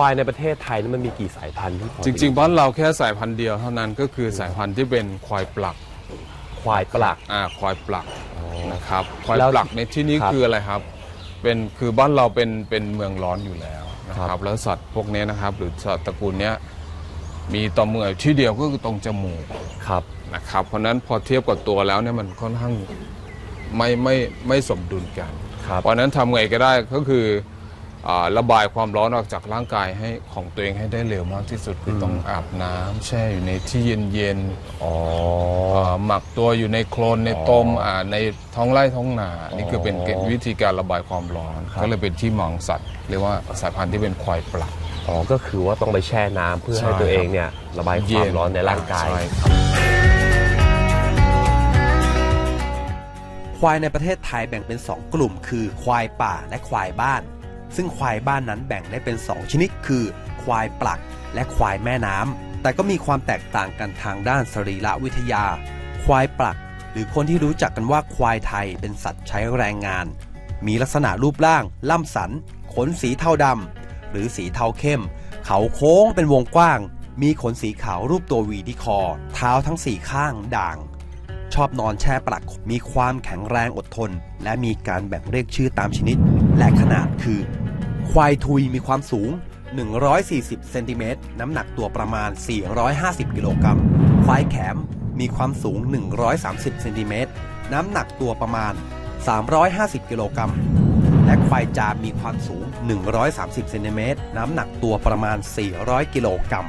ควายในประเทศไทยนี่มันมีกี่สายพันธุ์ที่พอจริง ๆ บ้านเราแค่สายพันธุ์เดียวเท่านั้นก็คือสายพันธุ์ที่เป็นควายปลักควายปลัก อ่าควายปลักนะครับควายแล้วปลักในที่นี้ครับคืออะไรครับเป็นคือบ้านเราเป็นเป็นเมืองร้อนอยู่แล้วนะคครัรับบ แล้วสัตว์พวกนี้นะครับ หรือสัตว์ตระกูลเนี้ยมีต่อมเหงื่อที่เดียวก็คือตรงจมูก ครับนะครับเพราะฉะนั้นพอเทียบกับตัวแล้วเนี่ยมันค่อนข้างไม่ไม่ไม่สมดุลกัน ครับ เพราะฉะนั้นทำไงก็ได้ก็คืออา ระบายความร้อนออกจากร่างกายให้ของตัวเองให้ได้เร็วมากที่สุดคือต้องอาบน้ำแช่อยู่ในที่เย็นๆอ๋อเอ่อหมักตัวอยู่ในโคลนในตมอ่าในท้องไร่ท้องนา นี่คือเป็นวิธีการระบายความร้อนครับก็เลยเป็นที่มองสัตว์เรียกว่าสายพันธุ์ที่เป็นควายปลัก อ๋อ ก็คือว่าต้องไปแช่น้ำเพื่อใช่ให้ตัวเองเนี่ยระบายความร้อนในร่างกาย ใช่ครับ ควายในประเทศไทยแบ่งเป็น 2 กลุ่ม คือ ควายป่าและควายบ้าน ซึ่งควายบ้านนั้นแบ่งได้เป็น 2 ชนิดคือ ควายปลัก และควายแม่น้ำแต่ก็มีความแตกต่างกันทางด้านสรีระวิทยา ควายปลัก หรือคนที่รู้จักกันว่าควายไทยเป็นสัตว์ใช้แรงงาน มีลักษณะรูปร่าง ล่ำสัน ขนสีเทาดำหรือสีเทาเข้ม เขาโค้งเป็นวงกว้าง มีขนสีขาวรูปตัววีที่คอ เท้าทั้งสี่ข้างด่างชอบนอนแช่ปลัก มีความแข็งแรงอดทน และมีการแบ่งเรียกชื่อตามชนิด และขนาดคือ ควายทุยมีความสูง 140 เซนติเมตร น้ำหนักตัวประมาณ 450 กิโลกรัม ควายแขมมีความสูง 130 เซนติเมตร น้ำหนักตัวประมาณ 350 กิโลกรัม และควายจามมีความสูง 130 เซนติเมตร น้ำหนักตัวประมาณ 400 กิโลกรัม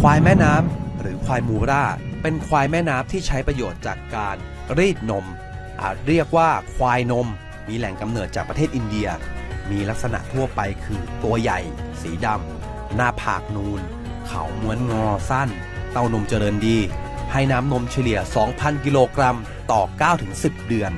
ควายแม่น้ำหรือควายมูราเป็นควายแม่น้ำที่ใช้ประโยชน์จากการรีดนม อาจเรียกว่าควายนม มีแหล่งกำเนิดจากประเทศอินเดีย มีลักษณะทั่วไปคือตัวใหญ่ สีดำ หน้าผากนูน เขาม้วนงอสั้น เต้านมเจริญดี ให้น้ำนมเฉลี่ย 2,000 กิโลกรัมต่อ 9-10 เดือน